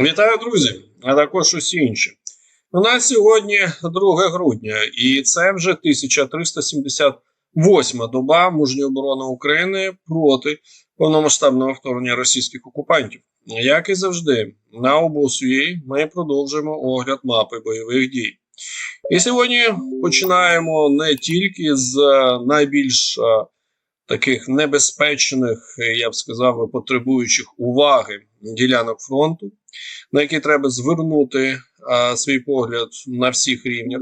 Вітаю, друзі, а також усі інші. У нас сьогодні 2 грудня, і це вже 1378 доба мужньої оборони України проти повномасштабного вторгнення російських окупантів. Як і завжди, на обосуї ми продовжуємо огляд мапи бойових дій. І сьогодні починаємо не тільки з найбільш таких небезпечних, я б сказав, потребуючих уваги ділянок фронту на які треба звернути а, свій погляд на всіх рівнях.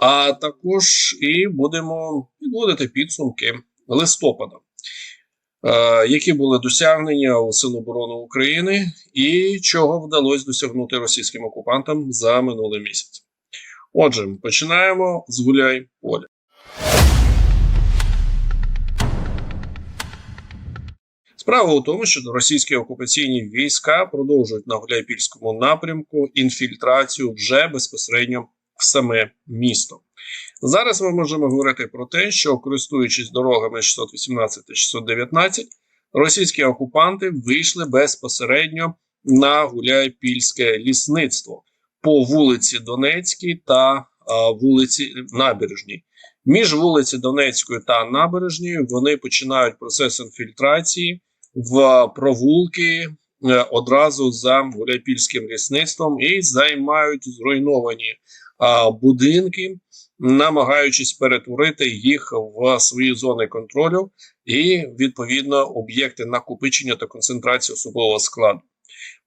А також і будемо підводити підсумки листопада, а, які були досягнення у Сил оборони України, і чого вдалося досягнути російським окупантам за минулий місяць. Отже, починаємо з гуляй поля. Справа у тому, що російські окупаційні війська продовжують на Гуляйпільському напрямку інфільтрацію вже безпосередньо в саме місто. Зараз ми можемо говорити про те, що користуючись дорогами 618-619, російські окупанти вийшли безпосередньо на Гуляйпільське лісництво по вулиці Донецькій та а, вулиці Набережній. Між вулиці Донецькою та Набережньою вони починають процес інфільтрації в провулки е, одразу за Гуляйпільським лісництвом і займають зруйновані будинки, намагаючись перетворити їх в свої зони контролю і відповідно об'єкти накопичення та концентрації особового складу.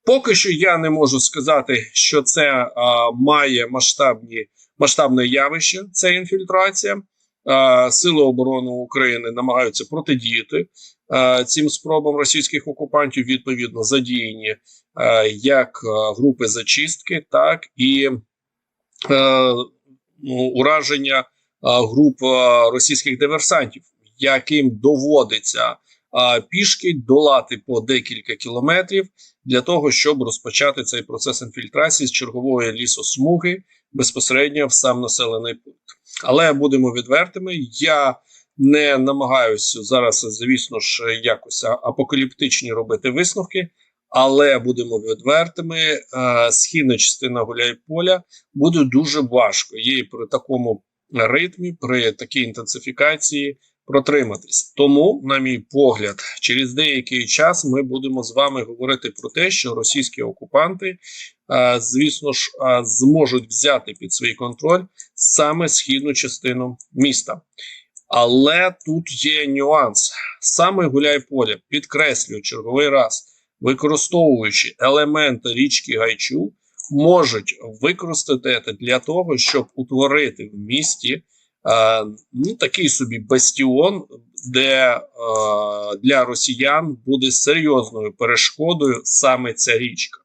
Поки що я не можу сказати, що це а, має масштабні масштабне явище. Це інфільтрація. А, Сили оборони України намагаються протидіяти цим спробам російських окупантів відповідно задіяні е, як е, групи зачистки, так і ураження груп російських диверсантів, яким доводиться пішки долати по декілька кілометрів для того, щоб розпочати цей процес інфільтрації з чергової лісосмуги безпосередньо в сам населений пункт. Але будемо відвертими. Я не намагаюся зараз, звісно ж, якось апокаліптичні робити висновки, але будемо відвертими. Е, східна частина Гуляйполя буде дуже важко їй при такому ритмі, при такій інтенсифікації протриматись. Тому, на мій погляд, через деякий час ми будемо з вами говорити про те, що російські окупанти, е, звісно ж, е, зможуть взяти під свій контроль саме східну частину міста. Але тут є нюанс. Саме Гуляйполя, підкреслюю черговий раз, використовуючи елементи річки Гайчу, можуть використати це для того, щоб утворити в місті е, ну, такий собі бастіон, де е, для росіян буде серйозною перешкодою саме ця річка.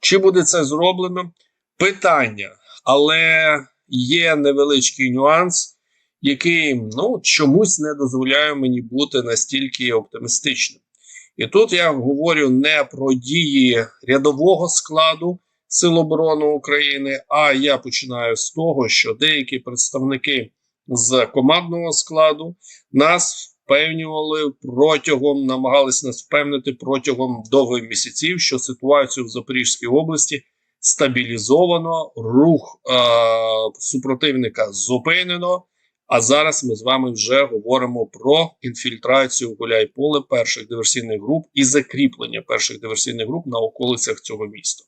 Чи буде це зроблено? Питання. Але є невеличкий нюанс, який ну, чомусь не дозволяє мені бути настільки оптимістичним. І тут я говорю не про дії рядового складу Сил оборони України, а я починаю з того, що деякі представники з командного складу нас впевнювали протягом, намагалися нас впевнити протягом довгих місяців, що ситуацію в Запорізькій області стабілізовано, рух е, супротивника зупинено. А зараз ми з вами вже говоримо про інфільтрацію Гуляйполе перших диверсійних груп і закріплення перших диверсійних груп на околицях цього міста.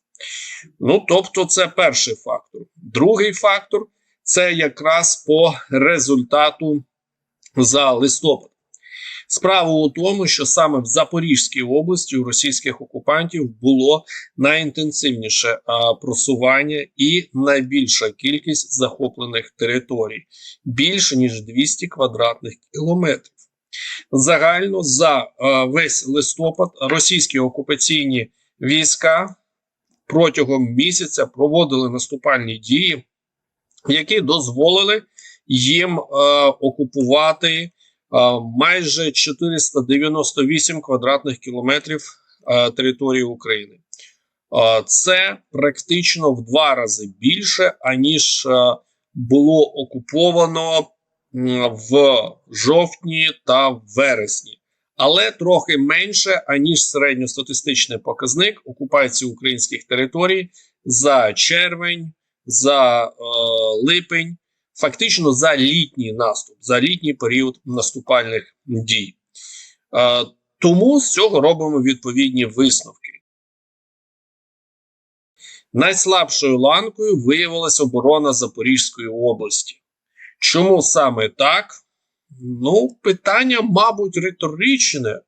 Ну, тобто, це перший фактор. Другий фактор це якраз по результату за листопад. Справа у тому, що саме в Запорізькій області у російських окупантів було найінтенсивніше просування і найбільша кількість захоплених територій більше ніж 200 квадратних кілометрів. Загально за весь листопад російські окупаційні війська протягом місяця проводили наступальні дії, які дозволили їм а, окупувати майже 498 квадратних кілометрів території України. Це практично в два рази більше, аніж було окуповано в жовтні та вересні. але трохи менше аніж середньостатистичний показник окупації українських територій за червень, за е, липень, фактично за літній наступ, за літній період наступальних дій. Е, тому з цього робимо відповідні висновки. Найслабшою ланкою виявилася оборона Запорізької області. Чому саме так? Ну, питання, мабуть, риторичне,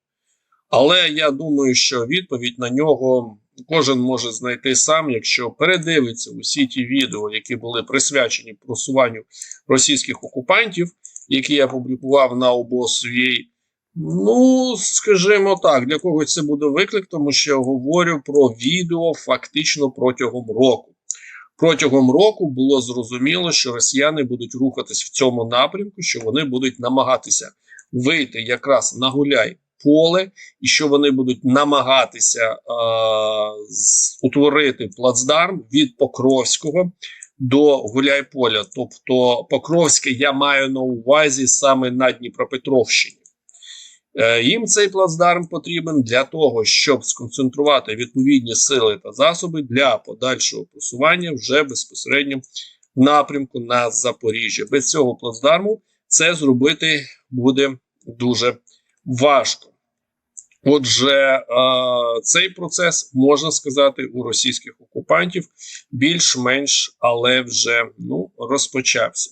але я думаю, що відповідь на нього кожен може знайти сам, якщо передивиться усі ті відео, які були присвячені просуванню російських окупантів, які я публікував на обосвій. Ну, скажімо так, для когось це буде виклик, тому що я говорю про відео фактично протягом року. Протягом року було зрозуміло, що росіяни будуть рухатись в цьому напрямку, що вони будуть намагатися вийти якраз на гуляй поле, і що вони будуть намагатися е, утворити плацдарм від Покровського до Гуляйполя. Тобто Покровське я маю на увазі саме на Дніпропетровщині. Е, їм цей плацдарм потрібен для того, щоб сконцентрувати відповідні сили та засоби для подальшого просування вже безпосередньо в напрямку на Запоріжжя. Без цього плацдарму це зробити буде дуже важко. Отже, е, цей процес можна сказати у російських окупантів більш-менш, але вже ну розпочався.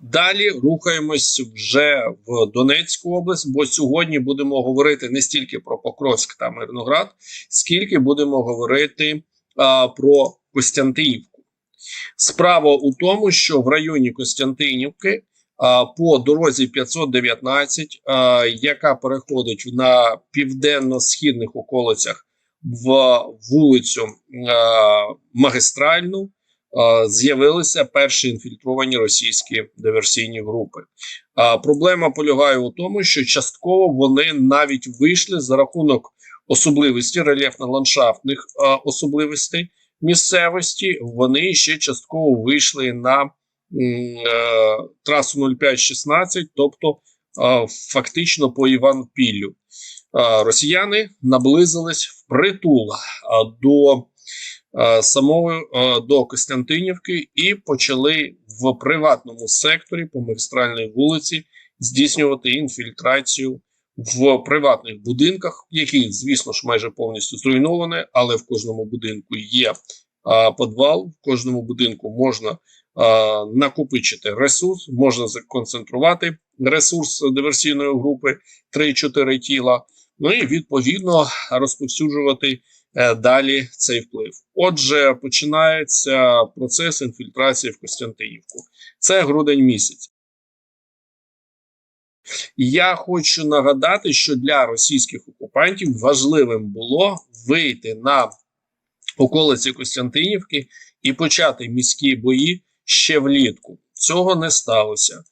Далі рухаємось вже в Донецьку область, бо сьогодні будемо говорити не стільки про Покровськ та Мирноград, скільки будемо говорити а, про Костянтинівку. Справа у тому, що в районі Костянтинівки по дорозі 519, а, яка переходить на південно-східних околицях в вулицю Магістральну з'явилися перші інфільтровані російські диверсійні групи. Проблема полягає у тому, що частково вони навіть вийшли за рахунок особливості рельєфно-ландшафтних особливостей місцевості. Вони ще частково вийшли на трасу 0516, тобто фактично по Іван-Піллю. Росіяни наблизились впритул до Е, самою е, до Костянтинівки і почали в приватному секторі по магістральній вулиці здійснювати інфільтрацію в приватних будинках, які, звісно ж, майже повністю зруйновані, але в кожному будинку є а, е, підвал, в кожному будинку можна накопичити ресурс, можна законцентрувати ресурс диверсійної групи 3-4 тіла. Ну і відповідно розповсюджувати Е, далі цей вплив. Отже, починається процес інфільтрації в Костянтинівку. Це грудень місяць. Я хочу нагадати, що для російських окупантів важливим було вийти на околиці Костянтинівки і почати міські бої ще влітку. Цього не сталося.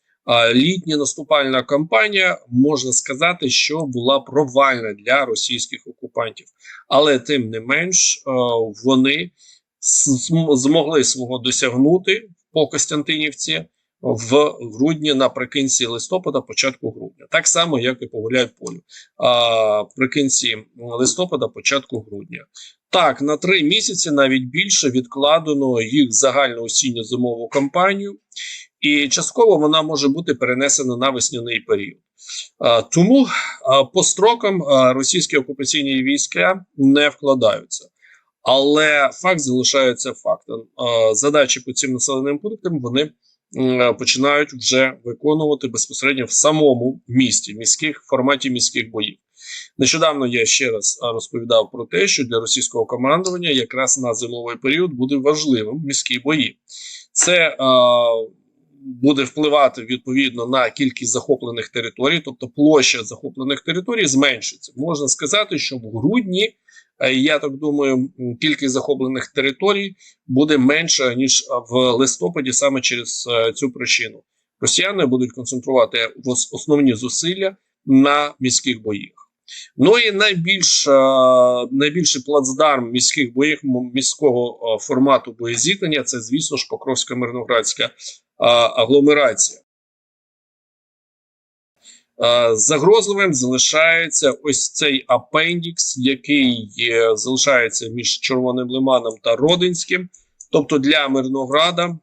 Літня наступальна кампанія можна сказати, що була провальна для російських окупантів, але тим не менш вони змогли свого досягнути по Костянтинівці в грудні наприкінці листопада, початку грудня, так само, як і по Гуляйполю. А прикінці листопада, початку грудня. Так, на три місяці навіть більше відкладено їх загальну осінньо зимову кампанію і частково вона може бути перенесена на весняний період. Тому по строкам російські окупаційні війська не вкладаються. Але факт залишається фактом. Задачі по цим населеним пунктам вони починають вже виконувати безпосередньо в самому місті, міських форматі міських боїв. Нещодавно я ще раз розповідав про те, що для російського командування якраз на зимовий період буде важливим міські бої. Це буде впливати відповідно на кількість захоплених територій, тобто площа захоплених територій зменшиться. Можна сказати, що в грудні, я так думаю, кількість захоплених територій буде менша ніж в листопаді, саме через цю причину. Росіяни будуть концентрувати основні зусилля на міських боях. Ну і найбільш е, найбільший плацдарм міських боїв міського формату боєзіткнення це, звісно ж, Покровська мирноградська агломерація. Е, Загрозливим залишається ось цей апендікс, який е, залишається між Червоним Лиманом та Родинським. Тобто для Мирнограда е,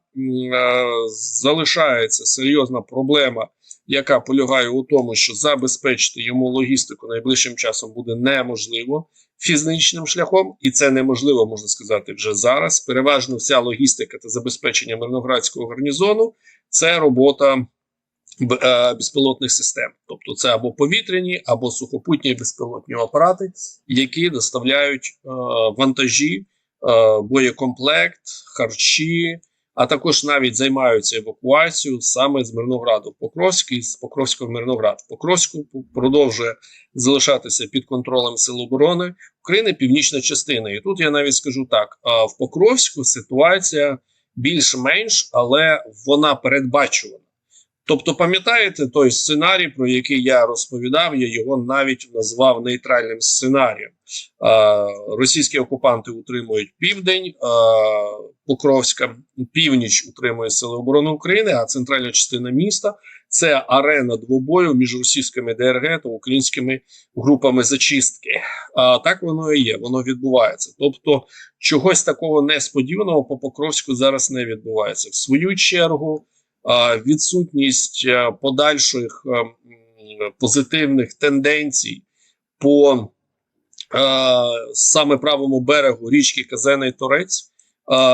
залишається серйозна проблема, яка полягає у тому, що забезпечити йому логістику найближчим часом буде неможливо фізичним шляхом, і це неможливо, можна сказати, вже зараз. Переважно вся логістика та забезпечення мирноградського гарнізону це робота е, безпілотних систем. Тобто, це або повітряні, або сухопутні безпілотні апарати, які доставляють е, вантажі, е, боєкомплект, харчі. А також навіть займаються евакуацією саме з Мирнограду в Покровськ і з Покровського Мирноград. Покровську продовжує залишатися під контролем Сил оборони України північна частина. І тут я навіть скажу так: в Покровську ситуація більш-менш, але вона передбачувана. Тобто, пам'ятаєте той сценарій, про який я розповідав, я його навіть назвав нейтральним сценарієм. А, російські окупанти утримують південь, а, Покровська, північ утримує Сили оборони України, а центральна частина міста це арена двобою між російськими ДРГ та українськими групами зачистки. А так воно і є, воно відбувається. Тобто, чогось такого несподіваного по Покровську зараз не відбувається. В свою чергу, відсутність е, подальших е, позитивних тенденцій по е, саме правому берегу річки Казений Торець.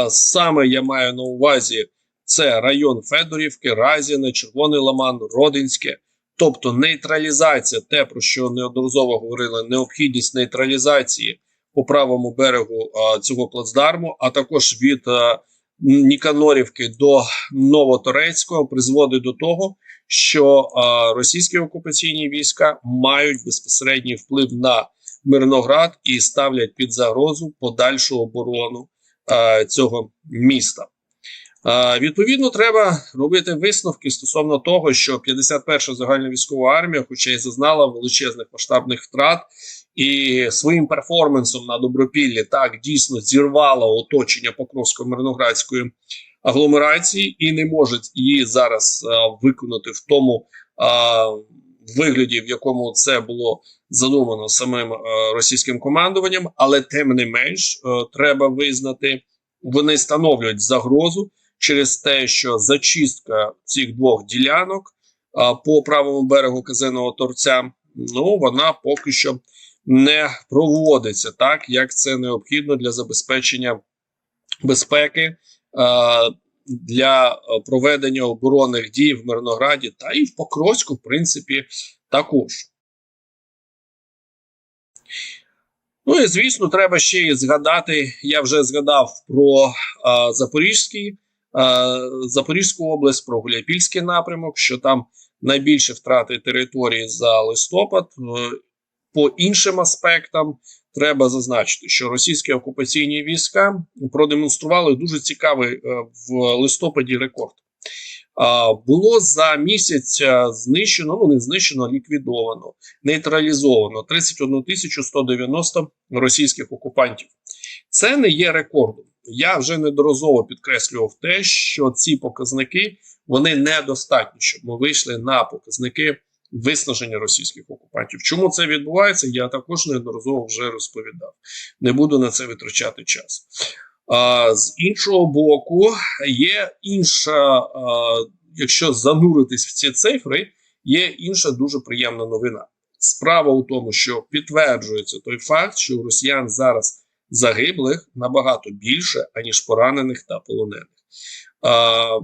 Саме я маю на увазі це район Федорівки, Разіне, Червоний Лиман, Родинське. Тобто нейтралізація, те, про що неодноразово говорили, необхідність нейтралізації по правому берегу а, цього плацдарму, а також від а, Ніканорівки до Новоторецького призводить до того, що російські окупаційні війська мають безпосередній вплив на Мирноград і ставлять під загрозу подальшу оборону цього міста. Е, Відповідно, треба робити висновки стосовно того, що 51-ша загальна військова армія, хоча й зазнала величезних масштабних втрат, і своїм перформансом на добропіллі так дійсно зірвала оточення Покровсько-Мирноградської агломерації і не може її зараз е, виконати в тому е, вигляді, в якому це було задумано самим російським командуванням. Але тим не менш, треба визнати, вони становлять загрозу через те, що зачистка цих двох ділянок по правому берегу казенного торця, ну вона поки що не проводиться так, як це необхідно для забезпечення безпеки. Для проведення оборонних дій в Мирнограді та і в Покровську, в принципі, також. Ну і звісно, треба ще й згадати. Я вже згадав про а, Запорізький, Запорізьку область, про Гуляйпільський напрямок, що там найбільше втрати території за листопад. Е, По іншим аспектам треба зазначити, що російські окупаційні війська продемонстрували дуже цікавий е, в листопаді рекорд. Було за місяць е, знищено, ну не знищено, ліквідовано, нейтралізовано 31 190 російських окупантів. Це не є рекордом. Я вже неодноразово підкреслював те, що ці показники вони недостатні, щоб ми вийшли на показники виснаження російських окупантів. Чому це відбувається? Я також неодноразово вже розповідав. Не буду на це витрачати час. А, з іншого боку, є інша, а, якщо зануритись в ці цифри, є інша дуже приємна новина. Справа у тому, що підтверджується той факт, що у росіян зараз загиблих набагато більше, аніж поранених та полонених. А,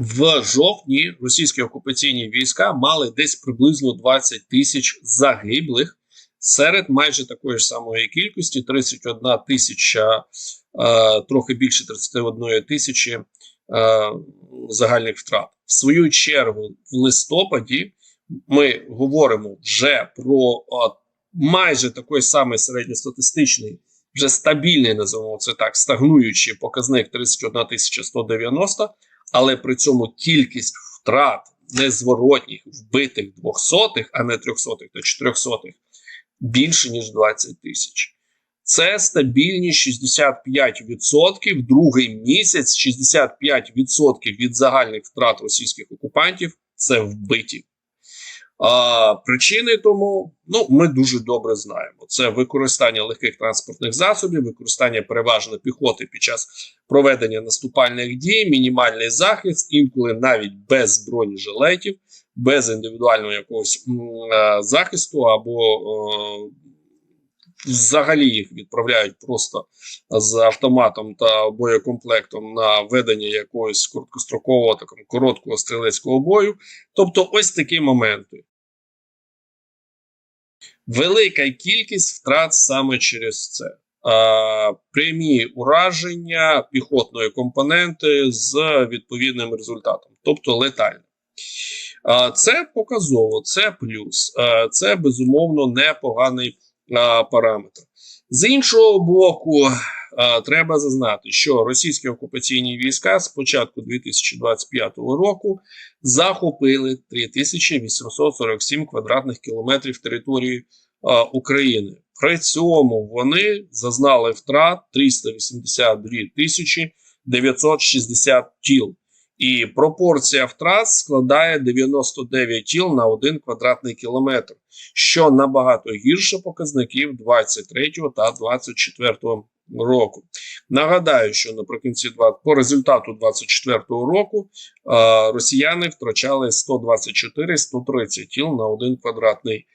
в жовтні російські окупаційні війська мали десь приблизно 20 тисяч загиблих серед майже такої ж самої кількості 31 тисяча, е, трохи більше 31 тисячі е, загальних втрат. В свою чергу, в листопаді ми говоримо вже про е, майже такий самий середньостатистичний, вже стабільний, називаємо це так, стагнуючий показник 31 тисяча 190, але при цьому кількість втрат незворотніх вбитих двохсотих, а не трьохсотих та чотирьохсотих, більше ніж 20 тисяч. Це стабільні 65%. Другий місяць 65% від загальних втрат російських окупантів це вбиті. А причини тому ну ми дуже добре знаємо: це використання легких транспортних засобів, використання переважно піхоти під час проведення наступальних дій, мінімальний захист, інколи навіть без бронежилетів, без індивідуального якогось е, захисту або е, взагалі їх відправляють просто з автоматом та боєкомплектом на ведення якогось короткострокового такого короткого стрілецького бою. Тобто, ось такі моменти. Велика кількість втрат саме через це. Прямі ураження піхотної компоненти з відповідним результатом, тобто летально. А, це показово, це плюс, це безумовно непоганий параметр. З іншого боку, треба зазнати, що російські окупаційні війська з початку 2025 року захопили 3847 квадратних кілометрів території України. При цьому вони зазнали втрат 382 тисячі 960 тіл. І пропорція втрат складає 99 тіл на 1 квадратний кілометр, що набагато гірше показників 23 та 24 року. Нагадаю, що наприкінці по результату 24 року росіяни втрачали 124-130 тіл на 1 квадратний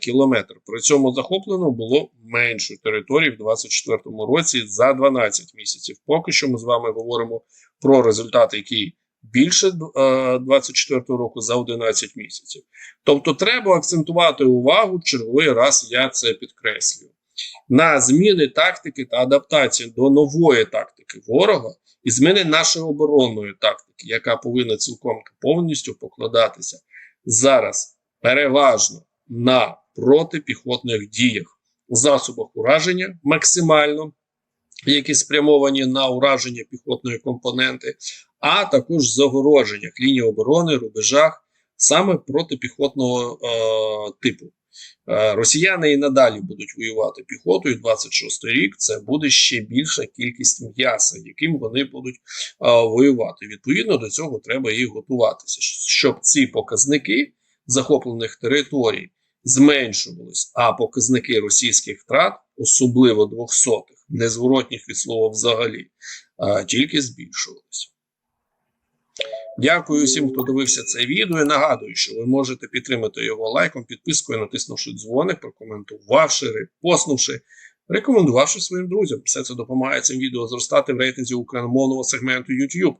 кілометр. При цьому захоплено було менше територій в 24 році за 12 місяців. Поки що ми з вами говоримо про результати, які більше е, 24 року за 11 місяців. Тобто, треба акцентувати увагу черговий раз. Я це підкреслюю на зміни тактики та адаптації до нової тактики ворога і зміни нашої оборонної тактики, яка повинна цілком повністю покладатися зараз переважно на протипіхотних діях, засобах ураження максимально, які спрямовані на ураження піхотної компоненти, а також загородженнях лінії оборони, рубежах саме протипіхотного е, типу. Е, Росіяни і надалі будуть воювати піхотою. 26 рік це буде ще більша кількість м'яса, яким вони будуть е, воювати. Відповідно до цього треба і готуватися, щоб ці показники захоплених територій зменшувались, а показники російських втрат, особливо двохсотих, незворотніх від слова взагалі, е, тільки збільшувалися. Дякую всім, хто дивився це відео. І нагадую, що ви можете підтримати його лайком, підпискою, натиснувши дзвоник, прокоментувавши, репостнувши, рекомендувавши своїм друзям. Все це допомагає цим відео зростати в рейтинзі україномовного сегменту YouTube.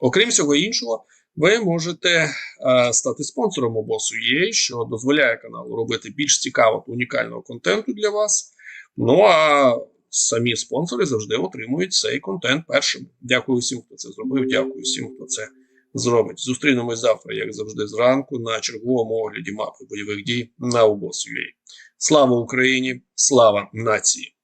Окрім всього іншого, ви можете е, стати спонсором обосу UA, що дозволяє каналу робити більш цікавого та унікального контенту для вас. Ну а самі спонсори завжди отримують цей контент першими. Дякую всім, хто це зробив. Дякую всім, хто це зробить. Зустрінемось завтра, як завжди, зранку, на черговому огляді мапи бойових дій на обосвій. Слава Україні! Слава нації!